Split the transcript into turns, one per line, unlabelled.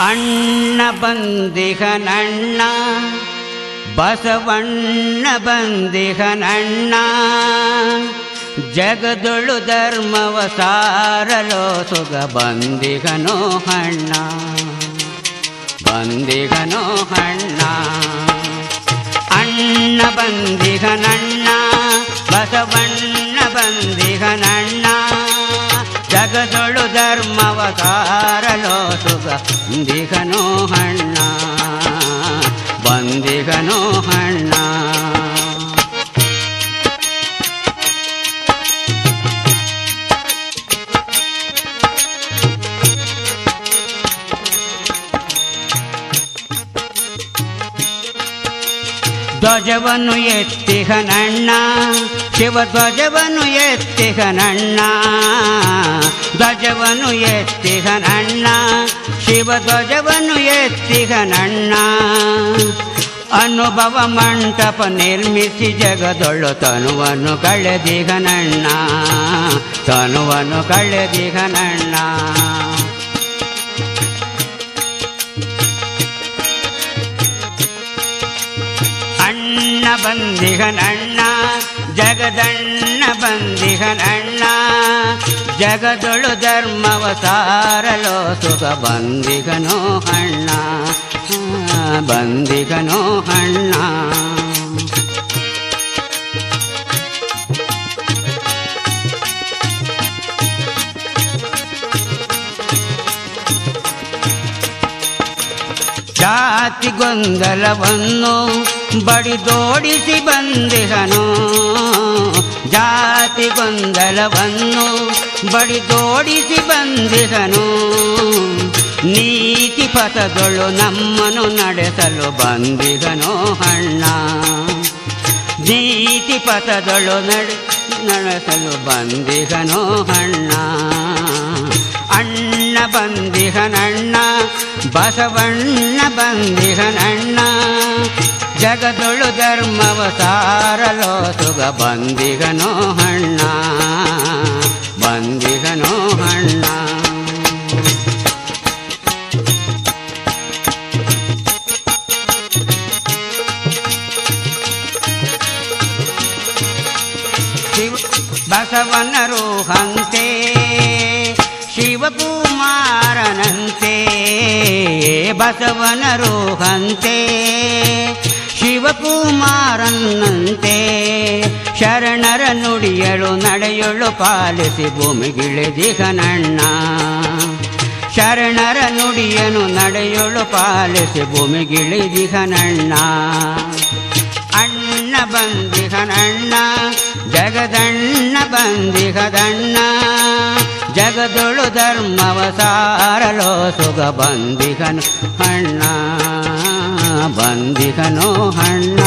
ಅಣ್ಣ ಬಂದಿಹನಣ್ಣ ಬಸವಣ್ಣ ಬಂದಿಹನಣ್ಣ ಜಗದೊಳು ಧರ್ಮವ ಸಾರಲೋ ಸುಗ ಬಂದಿಗನೋ ಹಣ್ಣ ಬಂದಿಗನೋ ಹಣ್ಣ ಅಣ್ಣ ಬಂದಿಗನಣ್ಣ ಬಸವಣ್ಣ ಸಾರಲೋ ಸುಗ ಬಂದಿಗನೋ ಹಣ್ಣ ಬಂದಿಗನೋ ಹಣ್ಣ ಧ್ವಜವನ್ನು ಎತ್ತಿಹನಣ್ಣ ಶಿವ ಧ್ವಜವನ್ನು ಎತ್ತಿಹನಣ್ಣ ಧ್ವಜವನ್ನು ಎತ್ತಿಹನಣ್ಣ ಶಿವ ಧ್ವಜವನ್ನು ಎತ್ತಿಹನಣ್ಣ ಅನುಭವ ಮಂಟಪ ನಿರ್ಮಿಸಿ ಜಗದೊಳ್ಳು ತನುವನ್ನು ಕಳೆದಿಗನಣ್ಣ ತನುವನ್ನು ಕಳೆದಿಗನಣ್ಣ ಅಣ್ಣ ಬಂದಿಗನಣ್ಣ ಜಗದಣ್ಣ ಬಂದಿಗನಣ್ಣ ಜಗದೊಳು ಧರ್ಮವ ಸಾರಲೋ ಸುಖ ಬಂದಿಗನೋ ಹಣ್ಣ ಬಂದಿಗನೋ ಹಣ್ಣ ಜಾತಿ ಗೊಂದಲವನ್ನು ಬಡಿದೋಡಿಸಿ ಬಂದಿಗನು. ಜಾತಿ ಗೊಂದಲವನ್ನು ಬಡಿದೋಡಿಸಿ ಬಂದಿಹನು ನೀತಿ ಪಥಗಳು ನಮ್ಮನ್ನು ನಡೆಸಲು ಬಂದಿಗನೋ ಹಣ್ಣ ನೀತಿ ಪಥಗಳು ನಡೆ, ನಡೆಸಲು ಬಂದಿಗನೋ ಹಣ್ಣ ಅಣ್ಣ ಬಂದಿಹನಣ್ಣ ಬಸವಣ್ಣ ಬಂದಿಹನಣ್ಣ ಜಗದೊಳು ಧರ್ಮವ ಸಾರಲೋ ಸುಗ ಬಂದಿಗನೋ ಹಣ್ಣ ಶಿವ ಬಸವನರು ಶಿವಕುಮಾರನಂತೆ ಬಸವನರು ಹಂತೆ ಶಿವಕುಮಾರನಂತೆ, ಶರಣರ ನುಡಿಯಳು ನಡೆಯಳು ಪಾಲಿಸಿ ಭೂಮಿಗಿಳಿದಿಗನಣ್ಣ ಶರಣರ ನುಡಿಯನು ನಡೆಯಳು ಪಾಲಿಸಿ ಭೂಮಿಗಿಳಿದಿಗನಣ್ಣ ಅಣ್ಣ ಬಂದಿಹನಣ್ಣ ಜಗದಣ್ಣ ಬಂದಿಹದಣ್ಣ ಜಗದೊಳು ಧರ್ಮವ ಸಾರಲೋ ಸುಗ ಬಂದಿಹನು ಅಣ್ಣ ಬಂದಿಹನೋ ಅಣ್ಣ.